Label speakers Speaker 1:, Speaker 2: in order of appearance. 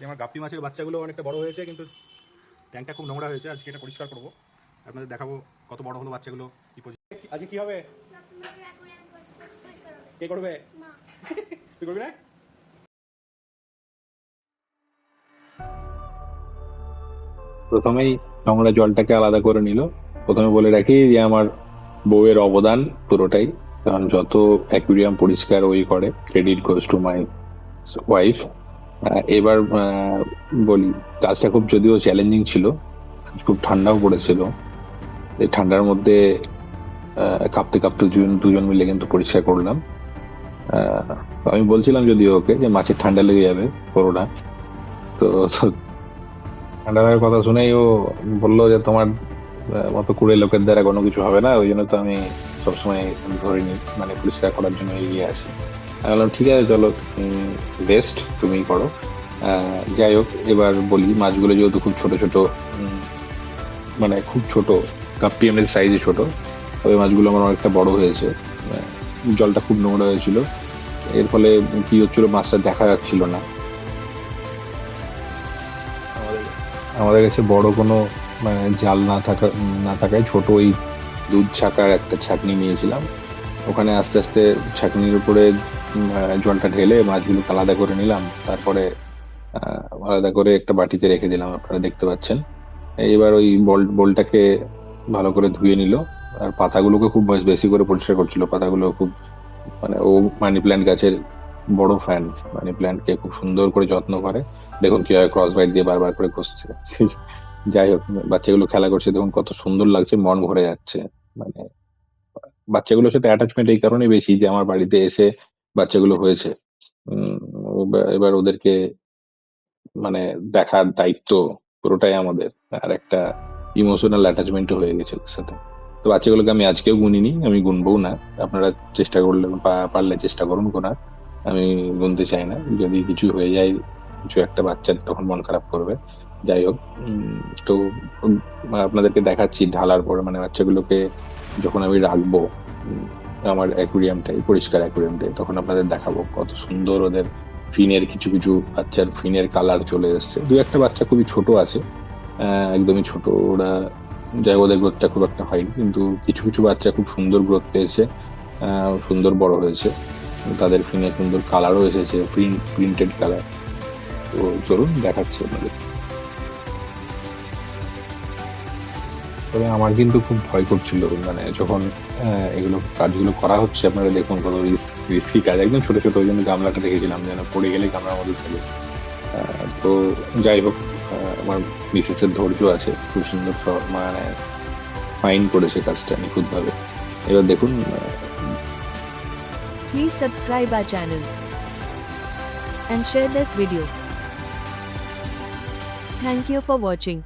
Speaker 1: এই আমার গাপ্পি মাছের বাচ্চাগুলো অনেকটা বড় হয়েছে, কিন্তু ট্যাঙ্কটা খুব নোংরা হয়েছে। আজকে এটা পরিষ্কার করব। আপনাদের দেখাবো কত বড় হলো বাচ্চাগুলো, কি আজকে কি হবে? কে করবে? তুই করবি না?
Speaker 2: প্রথমেই নোংরা জলটাকে আলাদা করে নিল। প্রথমে বলে রাখি যে, আমার বউয়ের অবদান পুরোটাই, কারণ যত অ্যাকুরিয়াম পরিষ্কার ওই করে credit goes to my wife এবার বলি, কাজটা খুব যদিও চ্যালেঞ্জিং ছিল, খুব ঠান্ডাও পড়েছিল। এই ঠান্ডার মধ্যে কাঁপতে কাঁপতে দুজন দুজন মিলে কিন্তু পরিষ্কার করলাম। আমি বলছিলাম যদিও ওকে যে মাছের ঠান্ডা লেগে যাবে না তো ঠান্ডা লাগার কথা শুনেই ও বলল যে তোমার মতো কুড়ে লোকের দ্বারা কোনো কিছু হবে না, ওই জন্য তো আমি সবসময় ধরে নিই মানে পরিষ্কার করার জন্য এগিয়ে আসি। আমি বললাম ঠিক আছে চলো বেস্ট তুমি করো। যাই হোক এবার বলি মাছগুলো যেহেতু খুব ছোট ছোট মানে খুব ছোট কাপ্পি এমএল সাইজে ছোট ওই মাছগুলো আমার অনেকটা বড় হয়েছে। জলটা খুব নোংরা হয়েছিল। এর ফলে কি হচ্ছিল মাছটা দেখা যাচ্ছিল না। আমাদের আমাদের কাছে বড় কোনো মানে জাল না থাকা না থাকায় ছোট ওই দুধ ছাকার একটা ছাকনি নিয়েছিলাম। ওখানে আস্তে আস্তে ছাঁকনির উপরে জলটা ঢেলে মাছগুলোকে আলাদা করে নিলাম। তারপরে আলাদা করে একটা বাটিতে রেখে দিলাম, আপনারা দেখতে পাচ্ছেন। এবার ওই বল, বলটাকে ভালো করে ধুয়ে নিল। আর পাতাগুলোকে খুব বেশি করে পরিষ্কার করছিল। পাতাগুলো খুব মানে ও মানি প্ল্যান্ট গাছের বড় ফ্যান মানি প্ল্যান্টকে খুব সুন্দর করে যত্ন করে। দেখুন কীভাবে ক্রস বাইট দিয়ে বারবার করে ঘষছে যাই হোক, বাচ্চাগুলো খেলা করছে, দেখুন কত সুন্দর লাগছে, মন ভরে যাচ্ছে। মানে বাচ্চাগুলোর সাথে অ্যাটাচমেন্ট এই কারণে বেশি যে আমার বাড়িতে এসে বাচ্চাগুলো হয়েছে। এবার- ওদেরকে মানে দেখার দায়িত্ব পুরোটাই আমাদের। আর একটা ইমোশনাল অ্যাটাচমেন্টও হয়ে গেছে ওদের সাথে। তো বাচ্চাগুলোকে আমি আজকেও গুনিনি, আমি গুনবও না। আপনারা চেষ্টা করলে পারলে চেষ্টা করুন গোনার। আমি গুনতে চাই না। যদি কিছু হয়ে যায়, কিছু একটা বাচ্চার তখন মন খারাপ করবে। যাই হোক তো উম, আপনাদেরকে দেখাচ্ছি ঢালার পরে মানে বাচ্চাগুলোকে যখন আমি রাখব আমার অ্যাকুরিয়ামটাই পরিষ্কার অ্যাকুরিয়ামটাই তখন আপনাদের দেখাবো কত সুন্দর ওদের ফিনের কিছু কিছু বাচ্চার ফিনের কালার চলে এসছে। দু একটা বাচ্চা খুবই ছোট আছে একদমই ছোট। ওরা যাই ওদের গ্রোথটা খুব একটা হয়নি কিন্তু কিছু কিছু বাচ্চা খুব সুন্দর গ্রোথ পেয়েছে সুন্দর বড় হয়েছে। তাদের ফিনে সুন্দর কালারও এসেছে প্রিন্ট প্রিন্টেড কালার তো চলুন দেখাচ্ছি আপনাদের। তবে আমার কিন্তু খুব ভয় করছিল মানে যখন এগুলো কাজগুলো করা হচ্ছে, আপনারা দেখুন কত রিস্কি কাজ একদম ছোট ছোট, ওই জন্য গামলাটা রেখেছিলাম যেন পড়ে গেলে গামলার মধ্যে থাকে তো যাই হোক আমার মিসেসের ধৈর্য আছে, খুব সুন্দর মানে ফাইন করেছে কাজটা নিখুঁতভাবে এবার দেখুন
Speaker 3: Please subscribe our channel and share this video. Thank you for watching.